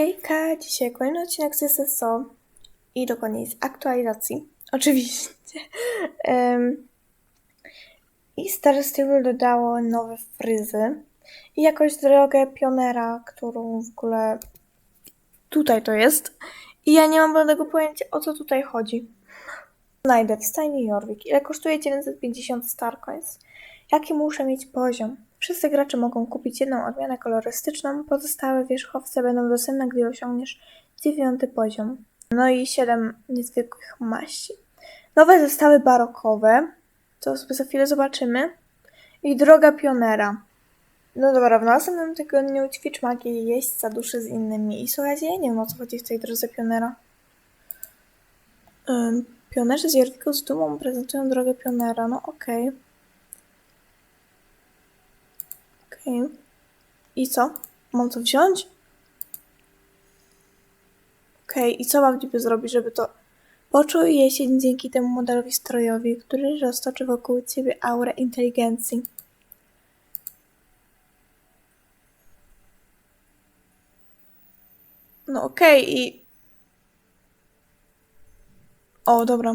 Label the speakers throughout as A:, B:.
A: Hejka, dzisiaj kolejny odcinek z SSO i dokładniej z aktualizacji, oczywiście. Em, I Star Stable dodało nowe fryzy i jakąś drogę pionera, którą w ogóle tutaj to jest. I ja nie mam żadnego pojęcia o co tutaj chodzi. Znajdę w stajni Jorvik. Ile kosztuje 950 Starcoins? Jaki muszę mieć poziom? Wszyscy gracze mogą kupić jedną odmianę kolorystyczną, pozostałe wierzchowce będą dostępne, gdy osiągniesz dziewiąty poziom. No i 7 niezwykłych maści. Nowe zestawy barokowe, sobie za chwilę zobaczymy. I droga pionera. No dobra, w następnym tygodniu ćwicz magię jeźdźca duszy z innymi. I słuchajcie, ja nie wiem o co chodzi w tej drodze pionera. Ym, pionerzy z Jorwiku z dumą prezentują drogę pionera, no okej. Okej. I co? Mam to wziąć? Okej, i co mam niby zrobić, żeby to... Poczuj jesień dzięki temu modelowi strojowi, który roztoczy wokół ciebie aurę inteligencji. No okej, i... O, dobra.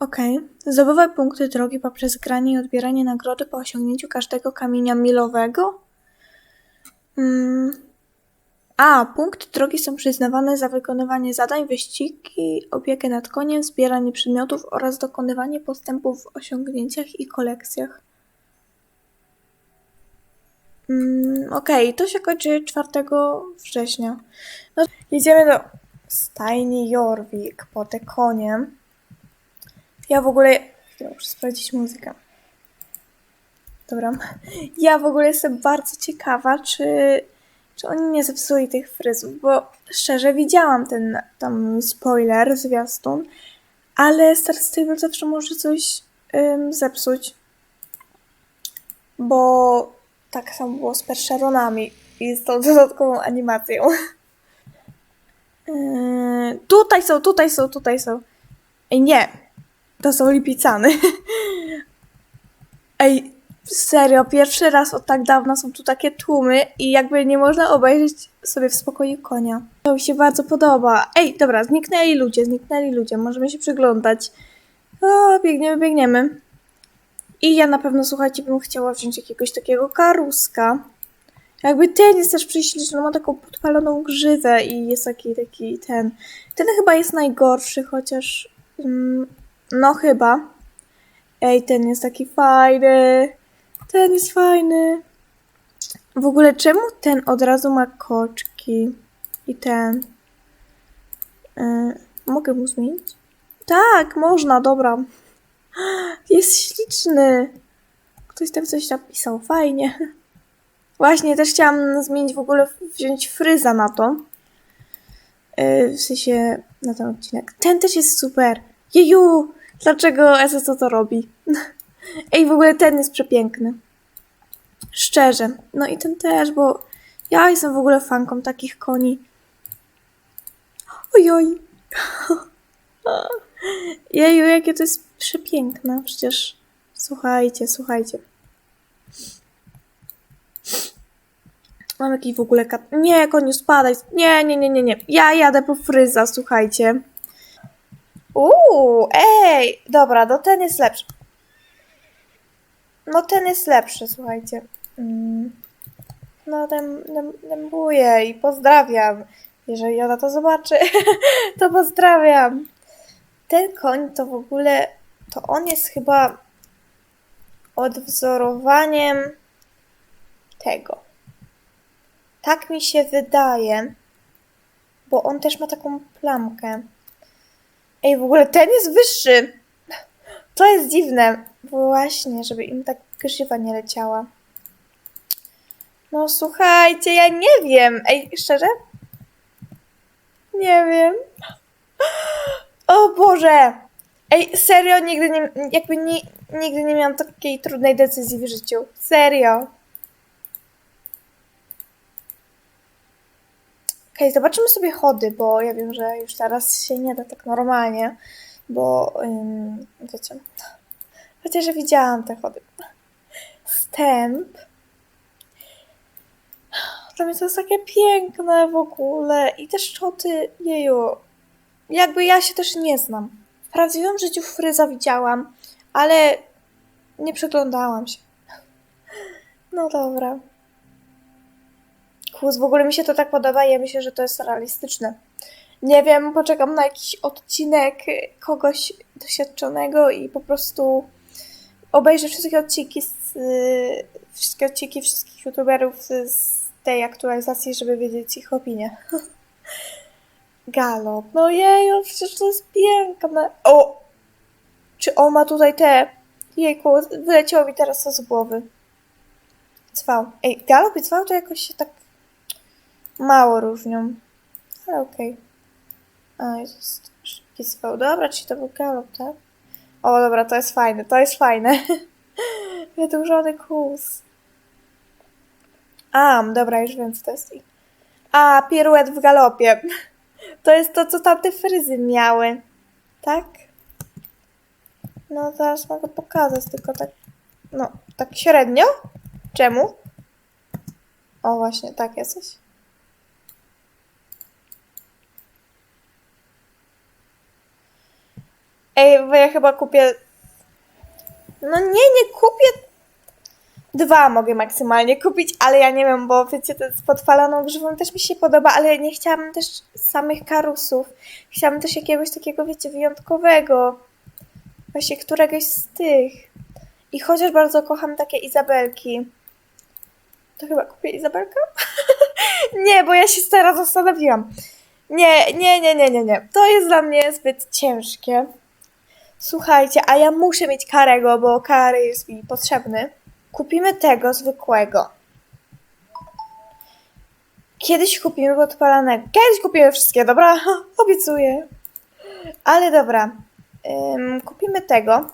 A: Okej. Zdobywaj punkty drogi poprzez granie i odbieranie nagrody po osiągnięciu każdego kamienia milowego? Mm. A, punkty drogi są przyznawane za wykonywanie zadań, wyścigi, opiekę nad koniem, zbieranie przedmiotów oraz dokonywanie postępów w osiągnięciach i kolekcjach. Mm, Okej, to się kończy 4 września. No, do stajni Jorvik po te konie. Ja w ogóle. Chwilę, muszę sprawdzić muzykę. Dobra. Ja w ogóle jestem bardzo ciekawa, czy, czy oni nie zepsuli tych fryzów, bo szczerze widziałam ten tam spoiler, zwiastun, ale Star Stable zawsze może coś ym, zepsuć. Bo tak samo było z Persheronami i z tą dodatkową animacją. Yy, tutaj są, tutaj są, tutaj są. Ej, nie, to są lipicany. Ej, serio, pierwszy raz od tak dawna są tu takie tłumy i jakby nie można obejrzeć sobie w spokoju konia. To mi się bardzo podoba. Ej, dobra, zniknęli ludzie, zniknęli ludzie, możemy się przyglądać. O, biegniemy, biegniemy. I ja na pewno, słuchajcie, bym chciała wziąć jakiegoś takiego karuska. Jakby ten jest też prześliczny, ma taką podpaloną grzywę i jest taki, taki ten. Ten chyba jest najgorszy, chociaż... Mm, no chyba. Ej, ten jest taki fajny. Ten jest fajny. W ogóle czemu ten od razu ma koczki? I ten. Yy, mogę mu zmienić? Tak, można, dobra. Jest śliczny. Ktoś tam coś napisał, fajnie. Właśnie, też chciałam zmienić w ogóle, wziąć fryza na to. Yy, w sensie na ten odcinek. Ten też jest super. Jeju! Dlaczego SSO to robi? Ej, w ogóle ten jest przepiękny. Szczerze. No i ten też, bo ja jestem w ogóle fanką takich koni. Ojoj. Jeju, jakie to jest przepiękne. Przecież słuchajcie, słuchajcie. Mam jakiś w ogóle kat... Nie, koniu, spadaj. Nie, nie, nie, nie, nie. Ja jadę po fryza, słuchajcie. Uuu, ej, dobra, no ten jest lepszy. No ten jest lepszy, słuchajcie. Mm. No dem, dem, dębuję i pozdrawiam. Jeżeli ona to zobaczy, to pozdrawiam. Ten koń to w ogóle, to on jest chyba odwzorowaniem tego. Tak mi się wydaje, bo on też ma taką plamkę. Ej, w ogóle ten jest wyższy. To jest dziwne. Właśnie, żeby im tak grzywa nie leciała. No słuchajcie, ja nie wiem. Ej, szczerze? Nie wiem. O Boże! Ej, serio, nigdy nie, jakby ni, nigdy nie miałam takiej trudnej decyzji w życiu. Serio. Okej, zobaczymy sobie chody, bo ja wiem, że już teraz się nie da tak normalnie, bo ym, wiecie, chociaż widziałam te chody. Wstęp. Dla mnie to jest takie piękne w ogóle. I te szczoty, jeju. Jakby ja się też nie znam. W prawdziwym życiu fryza widziałam, ale nie przyglądałam się. No dobra. W ogóle mi się to tak podoba i ja myślę, że to jest realistyczne. Nie wiem, poczekam na jakiś odcinek kogoś doświadczonego i po prostu obejrzę wszystkie odcinki z, wszystkie odcinki wszystkich youtuberów z, tej aktualizacji, żeby wiedzieć ich opinię. Galop. No jeju, przecież to jest piękne. O! Czy on ma tutaj te... Jejku, wyleciało mi teraz to z głowy. Cwał. Ej, galop i cwał to jakoś się tak mało różnią. Ale okej. A, jest szybki cwał. Dobra, czyli to był galop, tak? O, dobra, to jest fajne, to jest fajne. Wydłużony kłus. A, dobra, już wiem, co to jest. A, piruet w galopie. To jest to, co tamte fryzy miały. Tak? No, zaraz mogę pokazać, tylko tak... No, tak średnio? Czemu? O, właśnie, tak jesteś. Ej, bo ja chyba kupię... No nie, nie kupię... Dwa mogę maksymalnie kupić, ale ja nie wiem, bo wiecie, to z podpaloną grzywą też mi się podoba, ale nie chciałabym też samych karusów. Chciałabym też jakiegoś takiego, wiecie, wyjątkowego. Właśnie któregoś z tych. I chociaż bardzo kocham takie Izabelki. To chyba kupię Izabelkę? nie, bo ja się teraz zastanowiłam. Nie, nie, nie, nie, nie, nie. To jest dla mnie zbyt ciężkie. Słuchajcie, a ja muszę mieć karego, bo kary jest mi potrzebny. Kupimy tego zwykłego. Kiedyś kupimy podpalanego. Kiedyś kupimy wszystkie, dobra? Obiecuję. Ale dobra. Kupimy tego.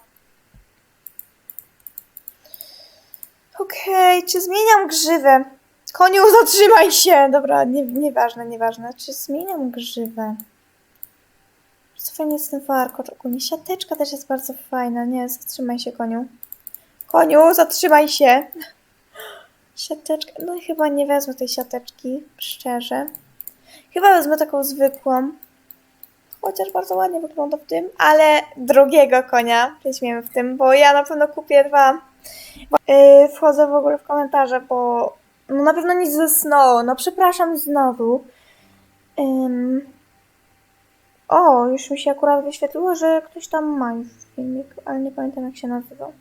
A: Okej, czy zmieniam grzywę? Koniu, zatrzymaj się! Dobra, nie, nieważne, nieważne. Czy zmieniam grzywę? Co fajnie jest ten warkocz ogólnie. Siateczka też jest bardzo fajna. Nie, zatrzymaj się, koniu. Koniu, zatrzymaj się! Siateczka. No chyba nie wezmę tej siateczki, szczerze. Chyba wezmę taką zwykłą. Chociaż bardzo ładnie wygląda w tym, ale drugiego konia weźmiemy w tym, bo ja na pewno kupię dwa. Yy, wchodzę w ogóle w komentarze, bo no na pewno nic ze Snow. No przepraszam znowu. Ym... O, już mi się akurat wyświetliło, że ktoś tam ma już filmik, ale nie pamiętam jak się nazywał.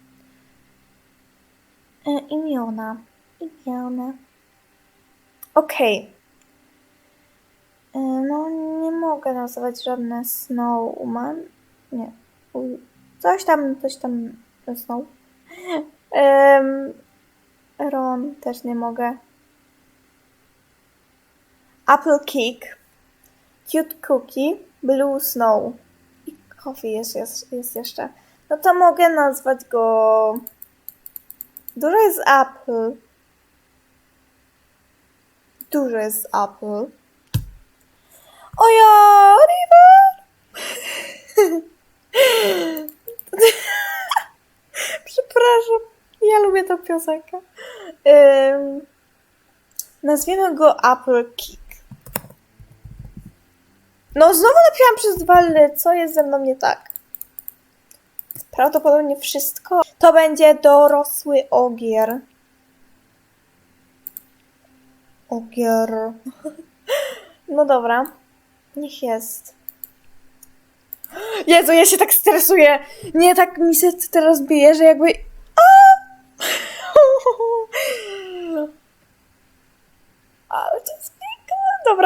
A: E, imiona. Imiona. Okej. E, No, nie mogę nazywać żadne Snowman. Nie. Coś tam, coś tam Snow. Ron też nie mogę. Apple Kick. Cute Cookie. Blue Snow. I Coffee jest, jest, jest jeszcze. No to mogę nazwać go... Dużo jest Apple. Dużo jest Apple. O ja, River! Przepraszam, ja lubię tę piosenkę. Ym, nazwiemy go Apple Kick. No, znowu napisałam przez dwa L. Co jest ze mną nie tak? Prawdopodobnie wszystko. To będzie dorosły ogier. Ogier. No dobra. Niech jest. Jezu, ja się tak stresuję. Nie, tak mi się teraz bije, że jakby... A! Ale to jest piękne.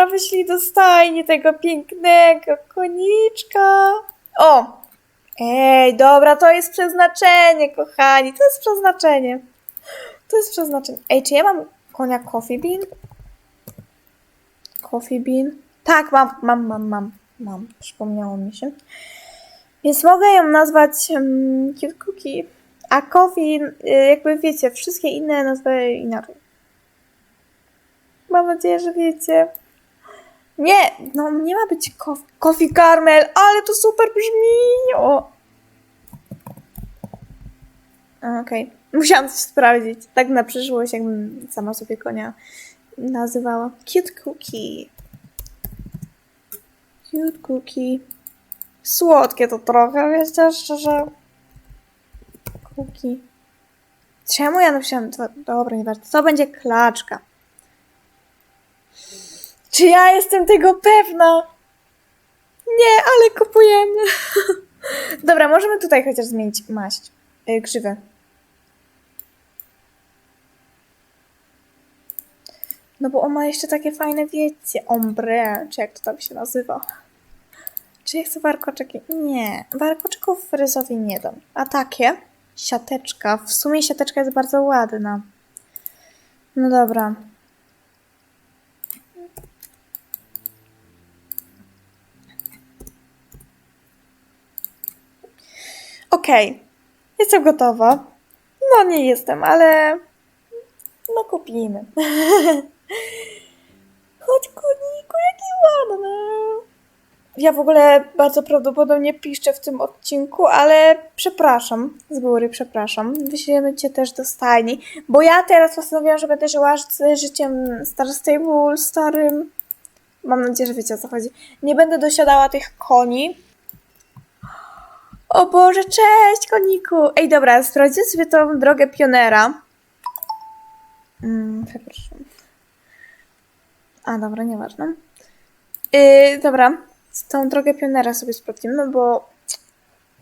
A: Dobra, wyślij do stajni tego pięknego koniczka. O! Ej, dobra, to jest przeznaczenie, kochani. To jest przeznaczenie. To jest przeznaczenie. Ej, czy ja mam konia Coffee Bean? Coffee Bean? Tak, mam, mam, mam, mam. Mam, przypomniało mi się. Więc mogę ją nazwać um, Cookie. A Coffee, y, jakby wiecie, wszystkie inne nazwy inaczej. Mam nadzieję, że wiecie. Nie, no nie ma być coffee, coffee caramel, ale to super brzmi. O. Okej, musiałam coś sprawdzić. Tak na przyszłość, jakbym sama sobie konia nazywała. Cute cookie. Cute cookie. Słodkie to trochę, wiecie, szczerze. Cookie. Czemu ja napisałam? Dobra, nieważne. To będzie klaczka. Czy ja jestem tego pewna? Nie, ale kupujemy. Dobra, możemy tutaj chociaż zmienić maść. Yy, krzywę. No bo on ma jeszcze takie fajne, wiecie, ombre, czy jak to tam się nazywa. Czy ja chcę warkoczeki? Nie, warkoczyków fryzowi nie dam. A takie? Siateczka. W sumie siateczka jest bardzo ładna. No dobra. Okej. Jestem gotowa. No nie jestem, ale... No kupimy. Chodź koniku, jaki ładny. Ja w ogóle bardzo prawdopodobnie piszczę w tym odcinku, ale przepraszam, z góry przepraszam. Wyślemy cię też do stajni, bo ja teraz postanowiłam, że będę żyła z życiem Star Stable, starym. Mam nadzieję, że wiecie o co chodzi. Nie będę dosiadała tych koni. O Boże, cześć koniku! Ej, dobra, sprawdźcie sobie tą drogę pionera. Mm, przepraszam. A, dobra, nieważne. Yy, dobra, tą drogę pionera sobie sprawdzimy, bo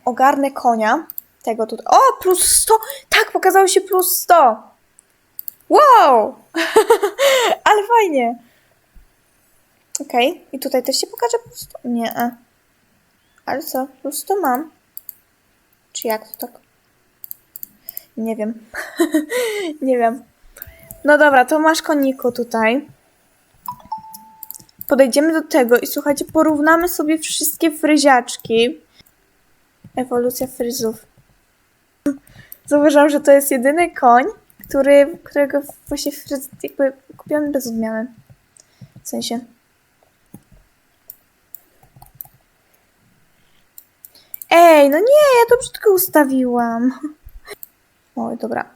A: ogarnę konia. Tego tutaj. O, plus 100! Tak, pokazało się plus 100! Wow! Ale fajnie! Okej, i tutaj też się pokaże plus 100? Nie. Ale co? Plus 100 mam. Czy jak to tak? Nie wiem. Nie wiem. No dobra, to masz koniku tutaj. Podejdziemy do tego i słuchajcie, porównamy sobie wszystkie fryziaczki. Ewolucja fryzów. Zauważyłam, że to jest jedyny koń, który, którego właśnie fryz, jakby kupiony bez odmiany. W sensie. Ej, no nie, ja to brzydko ustawiłam. Oj, dobra.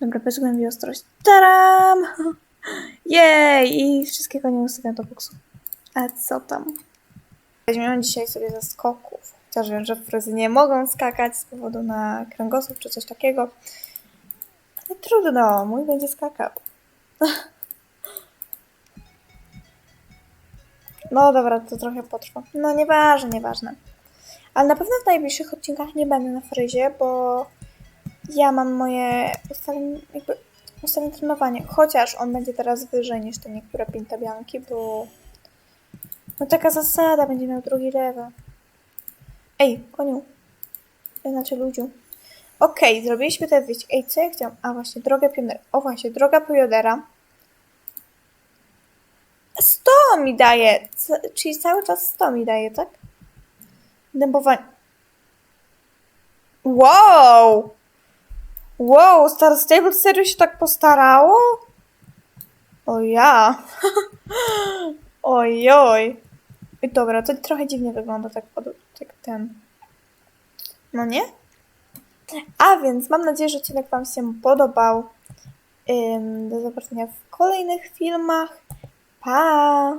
A: Dobra, bezgłębi ostrość. Taram! Jej! I wszystkie konie ustawiam do boksu. A co tam? Weźmiemy dzisiaj sobie ze skoków. Chociaż wiem, że fryzy nie mogą skakać z powodu na kręgosłup czy coś takiego. Ale trudno, mój będzie skakał. No dobra, to trochę potrwa. No nieważne, nieważne. Ale na pewno w najbliższych odcinkach nie będę na fryzie, bo ja mam moje ustalenie, jakby trenowanie. Chociaż on będzie teraz wyżej niż te niektóre pintabianki, bo no taka zasada, będzie miał drugi level. Ej, koniu. Znaczy ludziu. Okej, zrobiliśmy te wyjście. Ej, co ja chciałam? A właśnie, drogę pionera. O właśnie, droga pionera. 100 mi daje. Czyli cały czas 100 mi daje, tak? Dębowanie. Wow! Wow, Star Stable serio się tak postarało? O ja. Ojoj. I Dobra, to trochę dziwnie wygląda tak, tak ten. No nie? A więc mam nadzieję, że odcinek Wam się podobał. Do zobaczenia w kolejnych filmach. 啊